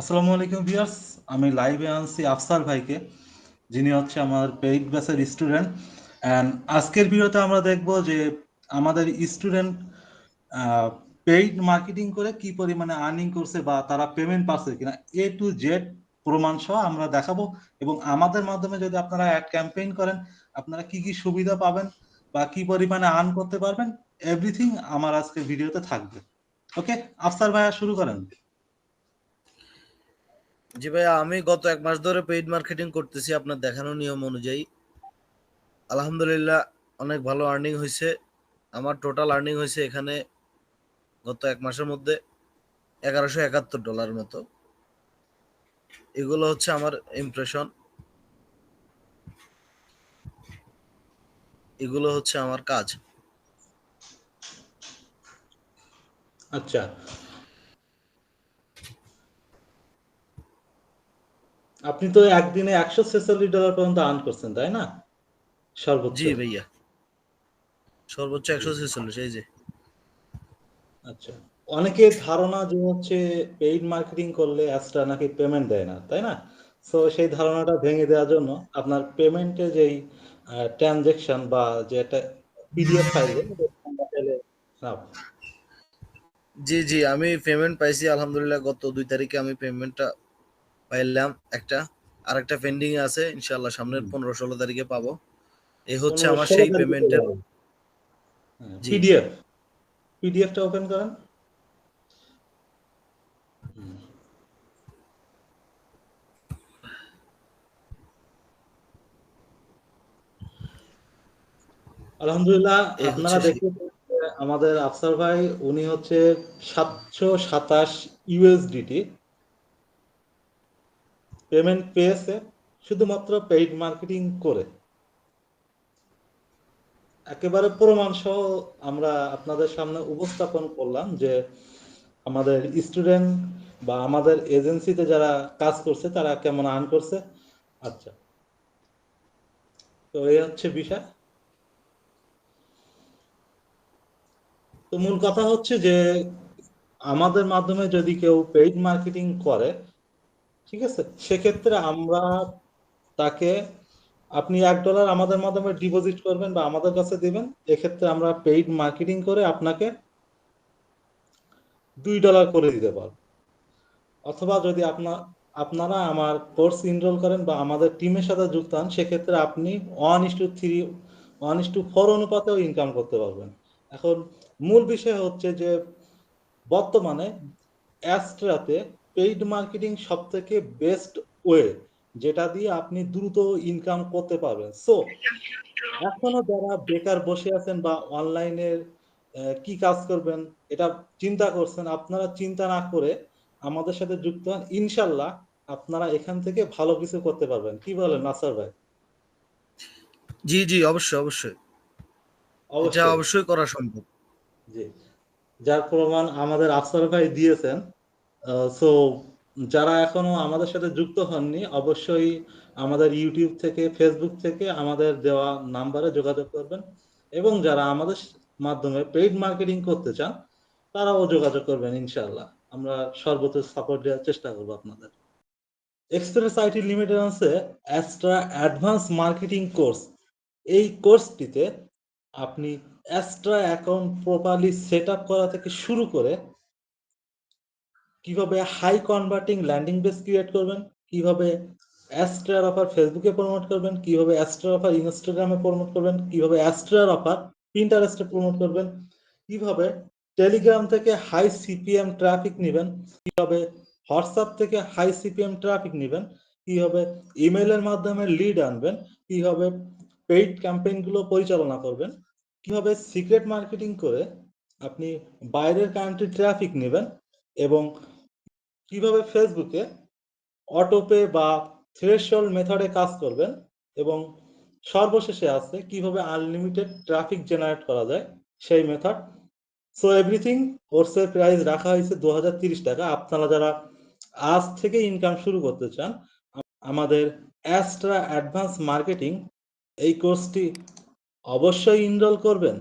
আসসালামু আলাইকুম ভিউয়ার্স, আমি লাইভে আনছি আফসার ভাইকে। যিনি হচ্ছে আমার পেইড ব্যাচের স্টুডেন্ট। অ্যান্ড আজকের ভিডিওতে আমরা দেখব যে আমাদের স্টুডেন্ট পেইড মার্কেটিং করে কি পরিমাণে আর্নিং করছে বা তারা পেমেন্ট পাচ্ছে কিনা এ টু জেড প্রমাণ সহ আমরা দেখাবো। এবং আমাদের মাধ্যমে যদি আপনারা অ্যাড ক্যাম্পেইন করেন, আপনারা কি কি সুবিধা পাবেন বা কি পরিমাণে আর্ন করতে পারবেন, এভরিথিং আমার আজকে ভিডিওতে থাকবে। ওকে, আফসার ভাইয়া শুরু করেন। জি ভাইয়া, আমি গত এক মাস ধরে পেইড মার্কেটিং করতেছি আপনার দেখানো নিয়ম অনুযায়ী। আলহামদুলিল্লাহ, অনেক ভালো আর্নিং হয়েছে আমার টোটাল আর্নিং হয়েছে এখানে গত এক মাসের মধ্যে এগারোশো একাত্তর ডলার মতো। এগুলো হচ্ছে আমার ইমপ্রেশন এগুলো হচ্ছে আমার কাজ। আচ্ছা আপনি তো একদিনে একশো ছেচল্লিশ ডলার পর্যন্ত আর্ন করছেন তাই না? সর্বোচ্চ। জি ভাইয়া। সর্বোচ্চ একশো ছেচল্লিশ এই যে। আচ্ছা। অনেকের ধারণা যে হচ্ছে পেইড মার্কেটিং করলে এক্সট্রা নাকি পেমেন্ট দেয় না তাই না? সো সেই ধারণাটা ভেঙে দেওয়ার জন্য আপনার পেমেন্টে যেই ট্রানজেকশন বা যে একটা পিডিএফ ফাইল জি জি আমি পেমেন্ট পাইছি আলহামদুলিল্লাহ গত দুই তারিখে আমি পেমেন্টটা পাইলাম একটা আর একটা পেন্ডিং আছে ইনশাআল্লাহ সামনের পনেরো ষোলো তারিখে পাবো। এই হচ্ছে আমার সেই পেমেন্টের। পিডিএফ। পিডিএফটা ওপেন করেন। আলহামদুলিল্লাহ আপনারা দেখতে আমাদের আফসার ভাই উনি হচ্ছে সাতশো সাতাশ ইউএসডিটি পেমেন্ট পেয়েছে শুধুমাত্র পেইড মার্কেটিং করে। একেবারে প্রমাণ সহ আমরা আপনাদের সামনে উপস্থাপন করলাম যে আমাদের স্টুডেন্ট বা আমাদের এজেন্সিতে যারা কাজ করছে, তারা কেমন আর্ন করছে। আচ্ছা তো এই হচ্ছে বিষয়। তো মূল কথা হচ্ছে যে আমাদের মাধ্যমে যদি কেউ পেইড মার্কেটিং করে ঠিক আছে? সেক্ষেত্রে আমরা তাকে, আপনি এক ডলার আমাদের মাধ্যমে ডিপোজিট করবেন বা আমাদের কাছে দিবেন। এক্ষেত্রে আমরা পেইড মার্কেটিং করে আপনাকে দুই ডলার করে দিতে পারব। অথবা যদি আপনার আপনারা আমার কোর্স ইনরোল করেন বা আমাদের টিমের সাথে যুক্ত হন, সেক্ষেত্রে আপনি one is two three one is two four অনুপাতেও income করতে পারবেন। এখন মূল বিষয় হচ্ছে যে, বর্তমানে অ্যাস্ট্রাতে পেইড মার্কেটিং সব থেকে বেস্ট ওয়ে যেটা দিয়ে আপনি দ্রুত ইনকাম করতে পারবেন। সো এখনও যারা বেকার বসে আছেন বা অনলাইনে কি কাজ করবেন এটা চিন্তা করছেন আপনারা চিন্তা না করে আমাদের সাথে যুক্ত হন। ইনশাল্লাহ আপনারা এখান থেকে ভালো কিছু করতে পারবেন। কি বলেন নাসার ভাই? জি জি অবশ্যই অবশ্যই। এটা অবশ্যই। অবশ্যই করা সম্ভব। জি। যার প্রমাণ আমাদের আফসার ভাই দিয়েছেন। সো যারা এখনও আমাদের সাথে যুক্ত হননি, অবশ্যই আমাদের ইউটিউব থেকে ফেসবুক থেকে আমাদের দেওয়া নাম্বারে যোগাযোগ করবেন। এবং যারা আমাদের মাধ্যমে পেইড মার্কেটিং করতে চান, তারাও যোগাযোগ করবেন, ইনশাআল্লাহ। আমরা সর্বোচ্চ সাপোর্ট দেওয়ার চেষ্টা করব আপনাদের। এক্সপ্রেস আইটি লিমিটেড আছে অ্যাস্ট্রা অ্যাডভান্স মার্কেটিং কোর্স এই কোর্সটিতে আপনি Astra account properly set up করা থেকে শুরু করে কীভাবে high converting landing page create করবেন, কীভাবে অ্যাস্ট্রার অফার ফেসবুকে প্রমোট করবেন, কীভাবে অ্যাস্ট্রার অফার ইনস্টাগ্রামে প্রমোট করবেন, কীভাবে অ্যাস্ট্রার অফার পিন্টারেস্টে প্রমোট করবেন, কীভাবে টেলিগ্রাম থেকে হাই সিপিএম ট্রাফিক নেবেন, কীভাবে হোয়াটসঅ্যাপ থেকে হাই সিপিএম ট্রাফিক নেবেন, কীভাবে ইমেলের মাধ্যমে লিড আনবেন, কীভাবে পেইড ক্যাম্পেইনগুলো পরিচালনা করবেন, কীভাবে সিক্রেট মার্কেটিং করে আপনি বাইরের কান্ট্রি ট্রাফিক নেবেন এবং কীভাবে ফেসবুকে অটোপে বা থ্রেশল মেথডে কাজ করবেন এবং সর্বশেষে আছে কীভাবে আনলিমিটেড ট্রাফিক জেনারেট করা যায়, সেই মেথড সো এভরিথিং কোর্সের প্রাইস রাখা হয়েছে দু টাকা। আপনারা যারা আজ থেকে ইনকাম শুরু করতে চান, আমাদের অ্যাস্ট্রা অ্যাডভান্স মার্কেটিং এই কোর্সটি অবশ্যই ইনরোল করবেন।